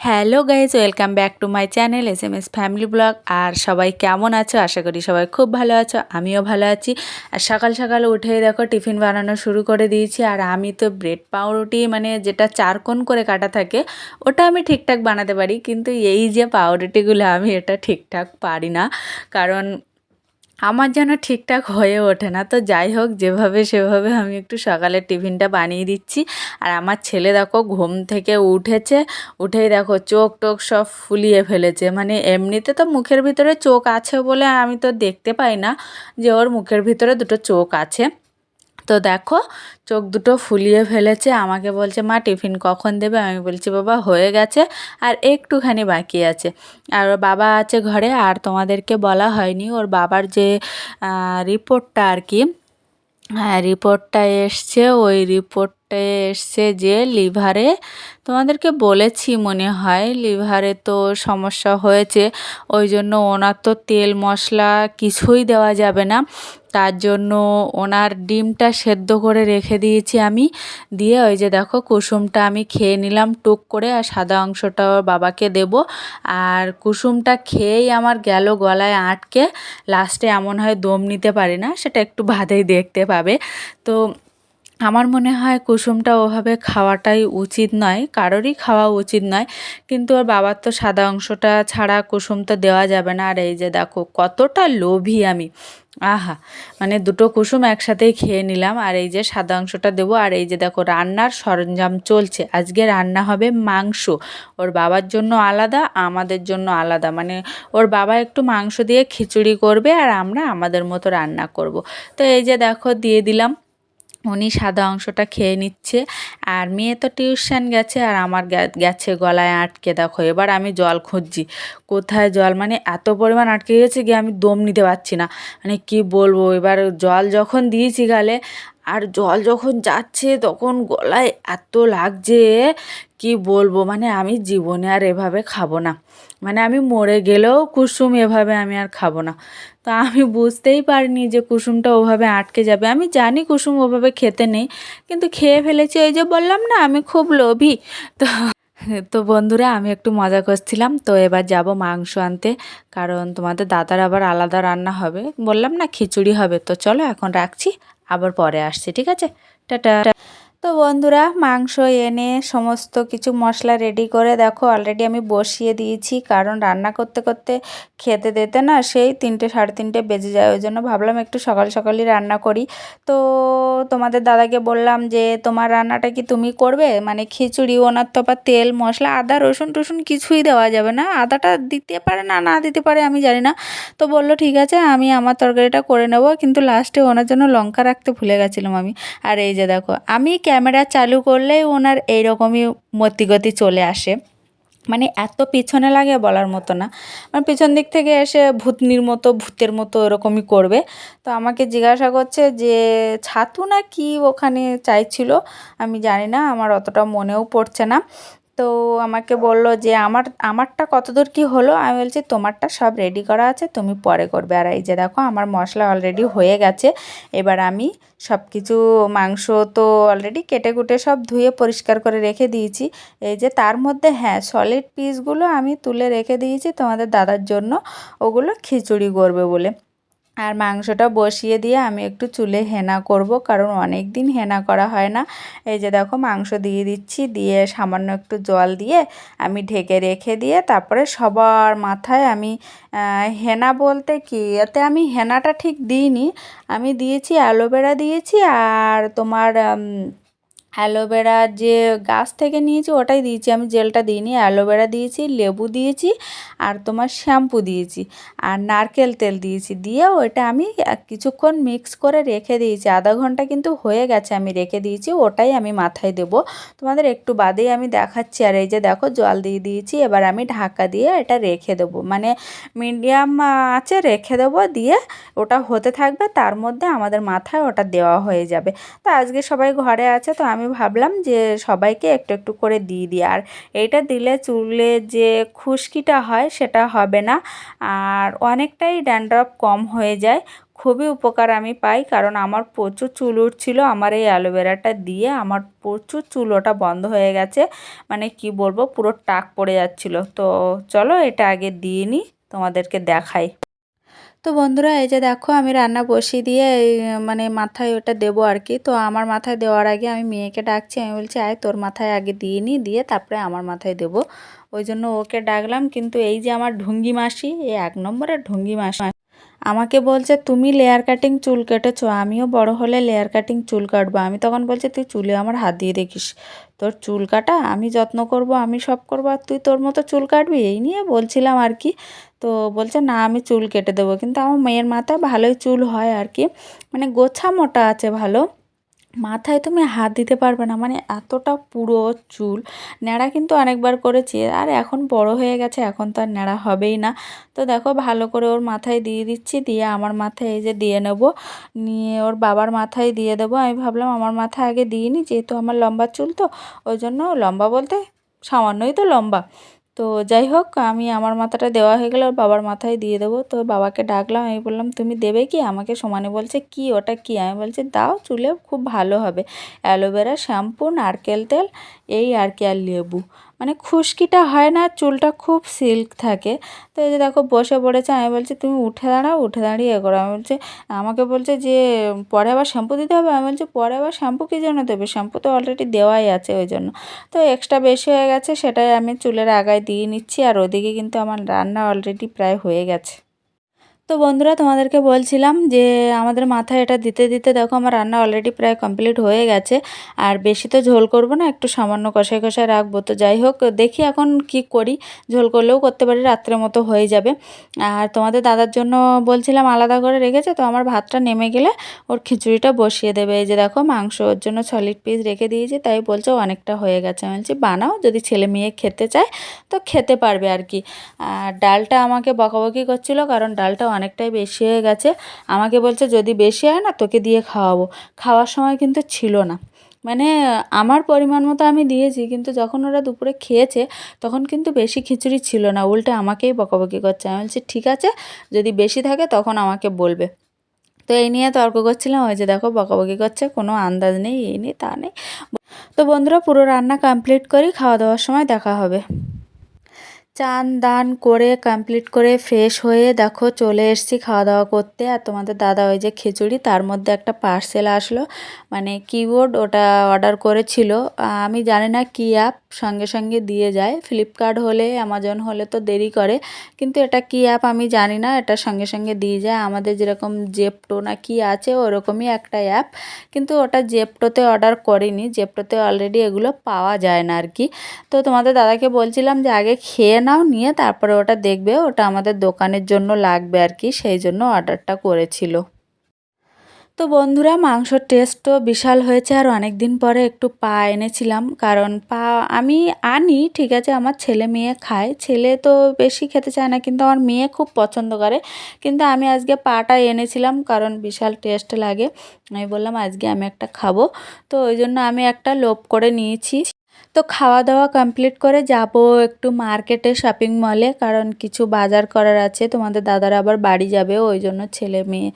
Hello guys, welcome back to my channel S M S family blog. আর সবাই কেমন আছো? আশা করি সবাই খুব ভালো আছো, আমিও ভালো আছি। আর সকাল সকাল উঠে দেখো টিফিন বানানো শুরু করে দিয়েছি। আর আমি তো ব্রেড, পাউরুটি মানে যেটা চারকোন করে কাটা থাকে, ওটা আমি ঠিকঠাক বানাতে পারি। কিন্তু এই যে পাউরুটিগুলো আমি এটা ঠিকঠাক পারি না। কারণ আমার যেন ঠিকঠাক হয়ে ওঠে না। তো যাই হোক, যেভাবে সেভাবে আমি একটু সকালের টিফিনটা বানিয়ে দিচ্ছি। আর আমার ছেলে দেখো ঘুম থেকে উঠেছে, উঠেই দেখো চোখ টোক সব ফুলিয়ে ফেলেছে। মানে এমনিতে তো মুখের ভিতরে চোখ আছে বলে আমি তো দেখতে পাই না যে ওর মুখের ভিতরে দুটো চোখ আছে। তো দেখো, চোখ দুটো ফুলিয়ে ফেলেছে, আমাকে বলছে, মা, টিফিন কখন দেবে? আমি বলছি, বাবা, হয়ে গেছে, আর একটুখানি বাকি আছে। আর বাবা আছে ঘরে, আর তোমাদেরকে বলা হয়নি, ওর বাবার যে রিপোর্টটা আর কি হ্যাঁ রিপোর্টটা এসছে, ওই রিপোর্টে এসছে যে, লিভারে, তোমাদেরকে বলেছি মনে হয়, লিভারে তো সমস্যা হয়েছে, ওই জন্য ওনার তো তেল মশলা কিছুই দেওয়া যাবে না। তার জন্য ওনার ডিমটা সেদ্ধ করে রেখে দিয়েছি আমি। দিয়ে ওই যে দেখো কুসুমটা আমি খেয়ে নিলাম টুক করে আর সাদা অংশটা বাবাকে দেব। আর কুসুমটা খেয়েই আমার গেল গলায় আটকে। লাস্টে এমন হয় দম নিতে পারি না, সেটা একটু বাদেই দেখতে পাবে। তো আমার মনে হয় কুসুমটা ওভাবে খাওয়াটাই উচিত নয়, কারোরই খাওয়া উচিত নয়। কিন্তু ওর বাবার তো সাদা অংশটা ছাড়া কুসুম তো দেওয়া যাবে না। আর এই যে দেখো কতটা লোভী আমি। আহা মানে দুটো কুসুম একসাথেই খেয়ে নিলাম, আর এই যে সাদা অংশটা দেবো, আর এই যে দেখো রান্নার সরঞ্জাম চলছে। আজকে রান্না হবে মাংস, ওর বাবার জন্য আলাদা, আমাদের জন্য আলাদা। মানে ওর বাবা একটু মাংস দিয়ে খিচুড়ি করবে, আর আমরা আমাদের মতো রান্না করব। তো এই যে দেখো, দিয়ে দিলাম উনি সাদা অংশটা খেয়ে নিচ্ছে। আর মেয়ে তো টিউশন গেছে আর আমার গেছে গলায় আটকে দেখো। এবার আমি জল খুঁজছি। কোথায় জল? মানে এত পরিমাণ আটকে গেছে গিয়ে আমি দম নিতে পারছি না। মানে কি বলব? এবার জল যখন দিয়েছি গালে আর জল যখন যাচ্ছে তখন গলায় এত লাগছে কি বলব? মানে আমি জীবনে আর এভাবে খাব না। মানে আমি মরে গেলেও কুসুম এভাবে আমি আর খাব না। তো আমি বুঝতেই পারিনি যে কুসুমটা ওভাবে আটকে যাবে। আমি জানি কুসুম ওভাবে খেতে নেই, কিন্তু খেয়ে ফেলেছি ওই যে বললাম না, আমি খুব লোভী। তো তো বন্ধুরা, আমি একটু মজা করছিলাম। তো এবার যাব মাংস আনতে, কারণ তোমাদের দাদার আবার আলাদা রান্না হবে। বললাম না খিচুড়ি হবে। তো চলো এখন রাখছি। আবার পরে আসছি ঠিক আছে? টাটা। তো বন্ধুরা, মাংস এনে সমস্ত কিছু মশলা রেডি করে দেখো অলরেডি আমি বসিয়ে দিয়েছি। কারণ রান্না করতে করতে খেতে দিতে না সেই তিনটে সাড়ে তিনটে বেজে যায়, ওই জন্য ভাবলাম একটু সকাল সকালই রান্না করি। তো তোমাদের দাদাকে বললাম যে, তোমার রান্নাটা কি তুমি করবে? মানে খিচুড়ি ওনার তো আবার তেল, মশলা, আদা, রসুন টসুন কিছুই দেওয়া যাবে না। আদাটা দিতে পারে না না দিতে পারে আমি জানি না। তো বলল, ঠিক আছে, আমি আমার তরকারিটা করে নেব। কিন্তু লাস্টে ওনার জন্য লঙ্কা রাখতে ভুলে গেছিলাম আমি। আর এই যে দেখো, আমি ক্যামেরা চালু করলেই ওনার এইরকমই মতিগতি চলে আসে। মানে এত পিছনে লাগে বলার মতো না। মানে পিছন দিক থেকে এসে ভূতনির মতো, ভূতের মতো এরকমই করবে। তো আমাকে জিজ্ঞাসা করছে যে, ছাতু না কি ওখানে চাইছিল? আমি জানি না, আমার অতটা মনেও পড়ছে না। তো আমাকে বলল যে, আমার, আমারটা কতদূর কি হলো? আমি বলছি, তোমারটা সব রেডি করা আছে, তুমি পরে করবে। আর এই যে দেখো, আমার মশলা অলরেডি হয়ে গেছে। এবার আমি সব কিছু মাংস তো অলরেডি কেটে কুটে সব ধুয়ে পরিষ্কার করে রেখে দিয়েছি। এই যে তার মধ্যে হ্যাঁ সলিড পিসগুলো আমি তুলে রেখে দিয়েছি তোমাদের দাদার জন্য। ওগুলো খিচুড়ি করবে বলে। আর মাংসটা বসিয়ে দিয়ে আমি একটু চুলে হেনা করব, কারণ অনেক দিন হেনা করা হয় না। এই যে দেখো, মাংস দিয়ে দিচ্ছি, দিয়ে সামান্য একটু জল দিয়ে আমি ঢেকে রেখে দিয়ে তারপরে সবার মাথায় আমি হেনা বলতে কি, এতে আমি হেনাটা ঠিক দিইনি। আমি দিয়েছি অ্যালোভেরা দিয়েছি আর তোমার অ্যালোভেরা যে গাছ থেকে নিয়েছি ওটাই দিয়েছি। আমি জেলটা দিইনি, অ্যালোভেরা দিয়েছি, লেবু দিয়েছি আর তোমার শ্যাম্পু দিয়েছি আর নারকেল তেল দিয়েছি। দিয়ে ওইটা আমি কিছুক্ষণ মিক্স করে রেখে দিয়েছি। আধা ঘণ্টা কিন্তু হয়ে গেছে আমি রেখে দিয়েছি, ওটাই আমি মাথায় দেবো। তোমাদের একটু বাদেই আমি দেখাচ্ছি। আর এই যে দেখো, জল দিয়ে দিয়েছি, এবার আমি ঢাকা দিয়ে এটা রেখে দেবো। মানে মিডিয়াম আছে, রেখে দেবো। দিয়ে ওটা হতে থাকবে, তার মধ্যে আমাদের মাথায় ওটা দেওয়া হয়ে যাবে। তো আজকে সবাই ঘরে আছে, তো আমি আমি ভাবলাম যে সবাইকে একটু একটু করে দিয়ে দিই। আর এইটা দিলে চুলে যে খুশকিটা হয় সেটা হবে না। আর অনেকটাই ড্যান্ড্রফ কম হয়ে যায়। খুবই উপকার আমি পাই কারণ আমার প্রচুর চুল উঠছিল। আমার এই অ্যালোভেরাটা দিয়ে আমার প্রচুর চুল ওটা বন্ধ হয়ে গেছে। মানে কি বলব, পুরো টাক পড়ে যাচ্ছিল। তো চলো এটা আগে দিয়ে নিই, তোমাদেরকে দেখাই। তো বন্ধুরা, এই যে দেখো, আমি রান্না বসিয়ে দিয়ে মানে মাথায় ওটা দেবো আর কি। তো আমার মাথায় দেওয়ার আগে আমি মেয়েকে ডাকছি, আমি বলছি, আয়, তোর মাথায় আগে দিয়ে নি, দিয়ে তারপরে আমার মাথায় দেবো। ওই জন্য ওকে ডাকলাম, কিন্তু এই যে আমার ঢুঙ্গি মাসি, এই এক নম্বরের ঢুঙ্গি মাসি। আমাকে বলছে, তুমি লেয়ার কাটিং চুল কেটেছো, আমিও বড় হলে লেয়ার কাটিং চুল কাটবো। আমি তখন বলছি, তুই চুলে আমার হাত দিয়ে দেখিস, তোর চুল কাটা, আমি যত্ন করব, আমি সব করব, আর তুই তোর মতো চুল কাটবি? এই নিয়ে বলছিলাম আর কি। তো বলছে, না, আমি চুল কেটে দেবো। কিন্তু আমার মেয়ের মাথায় ভালোই চুল হয় আর কি মানে গোছা মোটা আছে ভালো। মাথায় তুমি হাত দিতে পারবে না মানে এতটা পুরো চুল। ন্যাড়া কিন্তু অনেকবার করেছি, আর এখন বড় হয়ে গেছে, এখন তো আর ন্যাড়া হবেই না। তো দেখো, ভালো করে ওর মাথায় দিয়ে দিচ্ছি, দিয়ে আমার মাথায় এই যে দিয়ে নেব, নিয়ে ওর বাবার মাথায় দিয়ে দেবো। আমি ভাবলাম আমার মাথায় আগে দিইনি যেহেতু আমার লম্বা চুল তো, ওই জন্য লম্বা বলতে সামান্যই তো লম্বা। তো যাই হোক, আমি আমার মাথাটা দেওয়া হয়ে গেলে ওর বাবার মাথায় দিয়ে দেবো। তো বাবাকে ডাকলাম, আমি বললাম, তুমি দেবে কি? আমাকে সমানে বলছে, কি? ওটা কি? আমি বলছি, দাও, চুলে খুব ভালো হবে। অ্যালোভেরা, শ্যাম্পু, নারকেল তেল, এই আর কি, আর লেবু। মানে খুশকিটা হয় না, চুলটা খুব সিল্ক থাকে। তো এই যে দেখো, বসে পড়েছে, আমি বলছি, তুমি উঠে দাঁড়াও, উঠে দাঁড়িয়ে করো। আমি বলছি, আমাকে বলছে যে, পরে আবার শ্যাম্পু দিতে হবে? আমি বলছি, পরে আবার শ্যাম্পু কী জন্য দেবে? শ্যাম্পু তো অলরেডি দেওয়াই আছে ওই জন্য। তো এক্সট্রা বেশি হয়ে গেছে, সেটাই আমি চুলের আগায় দিয়ে নিচ্ছি, আর ওদিকে কিন্তু আমার রান্না অলরেডি প্রায় হয়ে গেছে। তো বন্ধুরা, তোমাদেরকে বলছিলাম যে আমাদের মাথায় এটা দিতে দিতে দেখো আমার রান্না অলরেডি প্রায় কমপ্লিট হয়ে গেছে। আর বেশি তো ঝোল করব না, একটু সামান্য কষায় কষায় রাখব। তো যাই হোক, দেখি এখন কি করি। ঝোল করলেও করতে পারি, রাত্রের মতো হয়ে যাবে। আর তোমাদের দাদার জন্য বলছিলাম আলাদা করে রেখেছে, তো আমার ভাতটা নেমে গেলে ওর খিচুড়িটা বসিয়ে দেবে। এই যে দেখো, মাংস ওর জন্য সলিড পিস রেখে দিয়েছি, তাই বলছে অনেকটা হয়ে গেছে। আমি বলছি, বানাও, যদি ছেলে মেয়ে খেতে চায়, তো খেতে পারবে আর কি। আর ডালটা আমাকে বকাবকি করছিল, কারণ ডালটা অনেকটাই বেশি হয়ে গেছে। আমাকে বলছে, যদি বেশি হয় না, তোকে দিয়ে খাওয়াবো। খাওয়ার সময় কিন্তু ছিল না। মানে আমার পরিমাণ মতো আমি দিয়েছি, কিন্তু যখন ওরা দুপুরে খেয়েছে, তখন কিন্তু বেশি খিচুড়ি ছিল না। উল্টে আমাকেই বকাবকি করছে। আমি বলছি, ঠিক আছে, যদি বেশি থাকে, তখন আমাকে বলবে। তো এই নিয়ে তর্ক করছিলাম। ওই যে দেখো, বকাবকি করছে, কোনো আন্দাজ নেই, এই নেই, তা নেই। তো বন্ধুরা, পুরো রান্না কমপ্লিট করি খাওয়া দাওয়ার সময় দেখা হবে। চান দান করে কমপ্লিট করে ফ্রেশ হয়ে দেখো চলে এসেছি খাওয়া দাওয়া করতে। আর তোমাদের দাদা ওই যে খিচুড়ি, তার মধ্যে একটা পার্সেল আসলো। মানে কিবোর্ড ওটা অর্ডার করেছিল। আমি জানি না কী অ্যাপ সঙ্গে সঙ্গে দিয়ে যায়। ফ্লিপকার্ট হলে অ্যামাজন হলে তো দেরি করে। কিন্তু এটা কী অ্যাপ আমি জানি না, এটা সঙ্গে সঙ্গে দিয়ে যায়। আমাদের যেরকম জেপটো না কি আছে, ওরকমই একটা অ্যাপ কিন্তু ওটা জেপটোতে অর্ডার করিনি। জেপটোতে অলরেডি এগুলো পাওয়া যায় না আর কি। তো তোমাদের দাদাকে বলছিলাম যে আগে খেয়ে নাও, নিয়ে তারপরে ওটা দেখবে, ওটা আমাদের দোকানের জন্য লাগবে আর কি, সেই জন্য অর্ডারটা করেছিল। তো বন্ধুরা, মাংসর টেস্টও বিশাল হয়েছে আর অনেক দিন পরে একটু পা এনেছিলাম, কারণ পা আমি আনি, ঠিক আছে, আমার ছেলে মেয়ে খায়। ছেলে তো বেশি খেতে চায় না, কিন্তু আমার মেয়ে খুব পছন্দ করে। কিন্তু আমি আজকে পাটা এনেছিলাম, কারণ বিশাল টেস্ট লাগে। আমি বললাম, আজকে আমি একটা খাব। তো ওই জন্য আমি একটা লোভ করে নিয়েছি। তো খাওয়া দাওয়া কমপ্লিট করে যাব একটু মার্কেটে শপিং মলে কারণ কিছু বাজার করার আছে। তোমাদের দাদারা আবার বাড়ি যাবে, ওই জন্য ছেলে মেয়ে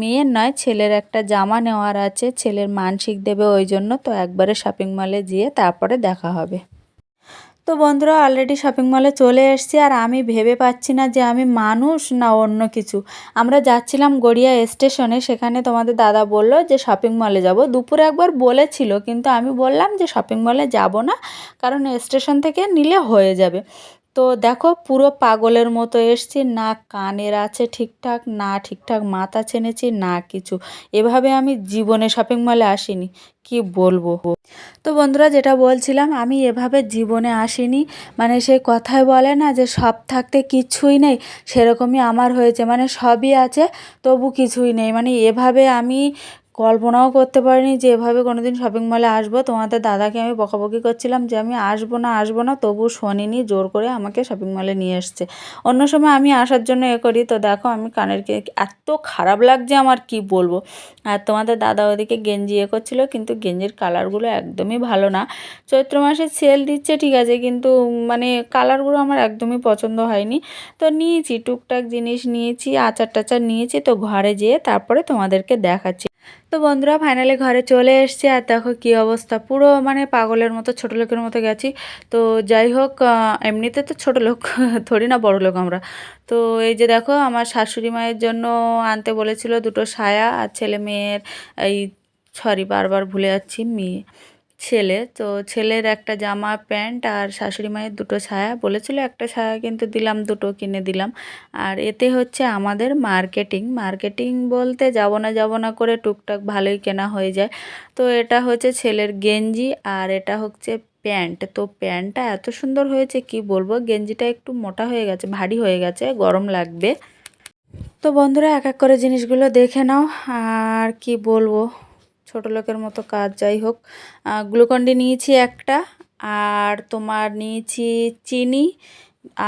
মেয়ের নয়, ছেলের একটা জামা নেওয়ার আছে। ছেলের মানসিক দেবে ওই জন্য, তো একবারে শপিং মলে যেয়ে তারপরে দেখা হবে। তো বন্ধুরা অলরেডি শপিং মলে চলে এসছি আর আমি ভেবে পাচ্ছি না যে আমি মানুষ না অন্য কিছু। আমরা যাচ্ছিলাম গড়িয়া স্টেশনে সেখানে তোমাদের দাদা বলল যে শপিং মলে যাব। দুপুরে একবার বলেছিল, কিন্তু আমি বললাম যে শপিং মলে যাব না, কারণ স্টেশন থেকে নিলে হয়ে যাবে। তো দেখো পুরো পাগলের মতো এসছি, না কানের আছে ঠিকঠাক, না ঠিকঠাক মাথা ছেনেছি, না কিছু। এভাবে আমি জীবনে শপিং মলে আসিনি, কি বলব? তো বন্ধুরা যেটা বলছিলাম, আমি এভাবে জীবনে আসিনি। মানে সেই কথায় বলে না যে সব থাকতে কিছুই নেই, সেরকমই আমার হয়েছে। মানে সবই আছে, তবু কিছুই নেই। মানে এভাবে আমি কল্পনাও করতে পারিনি যে এভাবে কোনো দিন শপিং মলে আসব। তোমাদের দাদাকে আমি বকাবকি করছিলাম যে আমি আসব না আসব না তবু শোনেনি, জোর করে আমাকে শপিং মলে নিয়ে এসছে। অন্য সময় আমি আসার জন্য এ করি, তো দেখো আমি কানের এত খারাপ লাগছে আমার, কি বলব? আর তোমাদের দাদা ওদিকে গেঞ্জি এ করছিল, কিন্তু গেঞ্জির কালারগুলো একদমই ভালো না। চৈত্র মাসে সেল দিচ্ছে, ঠিক আছে, কিন্তু মানে কালারগুলো আমার একদমই পছন্দ হয়নি। তো নিয়েছি, টুকটাক জিনিস নিয়েছি, আচার টাচার নিয়েছি, তো ঘরে যেয়ে তারপরে তোমাদেরকে দেখাচ্ছি। তো বন্ধুরা ফাইনালি ঘরে চলে এসছে আর দেখো কি অবস্থা। পুরো মানে পাগলের মতো, ছোটো লোকের মতো গেছি। তো যাই হোক এমনিতে তো ছোটো লোক, ধরি না বড় লোক আমরা। তো এই যে দেখো, আমার শাশুড়ি মায়ের জন্য আনতে বলেছিল দুটো সায়া আর ছেলে মেয়ের এই সরি, বারবার ভুলে যাচ্ছি, মেয়ে। ছেলে। তো ছেলের একটা জামা, প্যান্ট আর শাশুড়ি মায়ের দুটো ছায়া। বলেছিল একটা ছায়া কিন্তু দিলাম, দুটো কিনে দিলাম। আর এতে হচ্ছে আমাদের মার্কেটিং। মার্কেটিং বলতে যাব না যাব না করে টুকটাক ভালোই কেনা হয়ে যায়। তো এটা হচ্ছে ছেলের গেঞ্জি আর এটা হচ্ছে প্যান্ট। তো প্যান্টটা এত সুন্দর হয়েছে, কি বলব? গেঞ্জিটা একটু মোটা হয়ে গেছে, ভারী হয়ে গেছে, গরম লাগবে। তো বন্ধুরা, এক এক করে জিনিসগুলো দেখে নাও। আর কি বলব? ছোটো লোকের মতো কাজ, যাই হোক। গ্লুকন্ডি নিয়েছি একটা, আর তোমার নিয়েছি চিনি,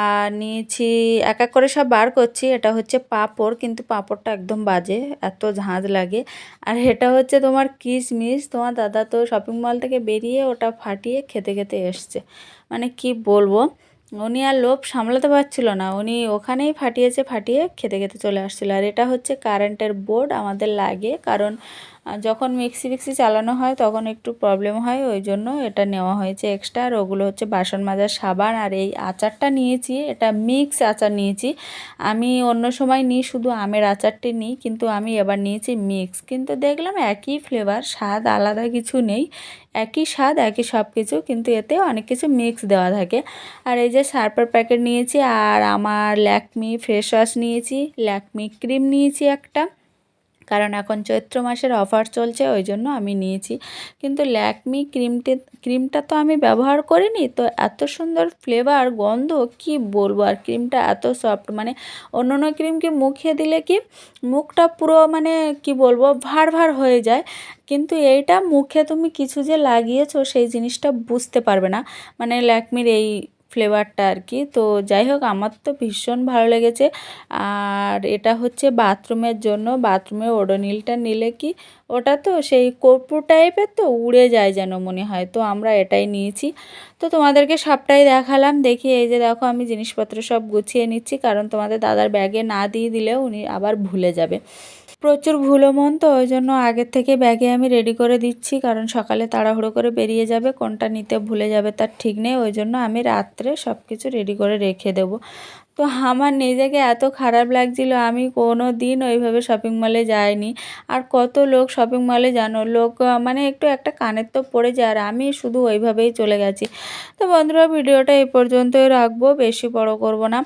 আর নিয়েছি, এক এক করে সব বার করছি। এটা হচ্ছে পাঁপড়, কিন্তু পাঁপড়টা একদম বাজে, এত ঝাঁজ লাগে। আর এটা হচ্ছে তোমার কিশমিশ তোমার দাদা তো শপিং মল থেকে বেরিয়ে ওটা ফাটিয়ে খেতে খেতে এসছে। মানে কি বলব? উনি আর লোভ সামলাতে পারছিল না। উনি ওখানেই ফাটিয়েছে, ফাটিয়ে খেতে খেতে চলে আসছিল। আর এটা হচ্ছে কারেন্টের বোর্ড আমাদের লাগে, কারণ যখন মিক্সি ফিক্সি চালানো হয়, তখন একটু প্রবলেম হয়। ওই জন্য এটা নেওয়া হয়েছে এক্সট্রা আর ওগুলো হচ্ছে বাসন মাজার সাবান। আর এই আচারটা নিয়েছি, এটা মিক্স আচার নিয়েছি। আমি অন্য সময় নিই, শুধু আমের আচারটি নিই, কিন্তু আমি এবার নিয়েছি মিক্স কিন্তু দেখলাম একই ফ্লেভার স্বাদ আলাদা কিছু নেই। একই স্বাদ, একই সব কিছু কিন্তু এতে অনেক কিছু মিক্স দেওয়া থাকে। আর এই যে সার্ফের প্যাকেট নিয়েছি, আর আমার ল্যাকমি ফেস ওয়াশ নিয়েছি। ল্যাকমি ক্রিম নিয়েছি একটা। কারণ এখন চৈত্র মাসের অফার চলছে, ওই জন্য আমি নিয়েছি। কিন্তু ল্যাকমি ক্রিমটি ক্রিমটা তো আমি ব্যবহার করিনি, তো এত সুন্দর ফ্লেভার গন্ধ, কি বলব? আর ক্রিমটা এত সফট মানে অন্য অন্য ক্রিমকে মুখে দিলে কি মুখটা পুরো মানে কি বলব, ভার ভার হয়ে যায়। কিন্তু এইটা মুখে তুমি কিছু যে লাগিয়েছো, সেই জিনিসটা বুঝতে পারবে না। মানে ল্যাকমির এই ফ্লেভারটা আর কি। তো যাই হোক, আমার তো ভীষণ ভালো লেগেছে। আর এটা হচ্ছে বাথরুমের জন্য। বাথরুমে ওডোনিলটা নিলে কি, ওটা তো সেই কর্পূর টাইপের তো উড়ে যায় যেন মনে হয়। তো আমরা এটাই নিয়েছি। তো তোমাদেরকে সবটাই দেখালাম। দেখি এই যে দেখো, আমি জিনিসপত্র সব গুছিয়ে নিচ্ছি। কারণ তোমাদের দাদার ব্যাগে না দিয়ে দিলেও উনি আবার ভুলে যাবে। প্রচুর ভুলো মন তো ওই জন্য আগের থেকে ব্যাগে আমি রেডি করে দিচ্ছি, কারণ সকালে তাড়াহুড়ো করে বেরিয়ে যাবে, কোনটা নিতে ভুলে যাবে তার ঠিক নেই, ওই জন্য আমি রাত্রে সব কিছু রেডি করে রেখে দেব। তো আমার নিজেকে এত খারাপ লাগছিল, আমি কোনো দিন ওইভাবে শপিং মলে যাইনি। আর কত লোক শপিং মলে জানো, লোক মানে একটু একটা কানের তো পড়ে যায়, আর আমি শুধু ওইভাবেই চলে গেছি। তো বন্ধুরা, ভিডিওটা এই পর্যন্তই রাখব, বেশি বড় করব না।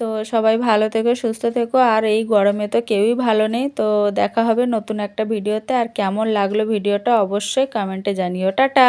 তো সবাই ভালো থেকো, সুস্থ থেকো। আর এই গরমে তো কেউই ভালো নেই। তো দেখা হবে নতুন একটা ভিডিওতে। আর কেমন লাগল ভিডিওটা অবশ্যই কমেন্টে জানিও। টাটা!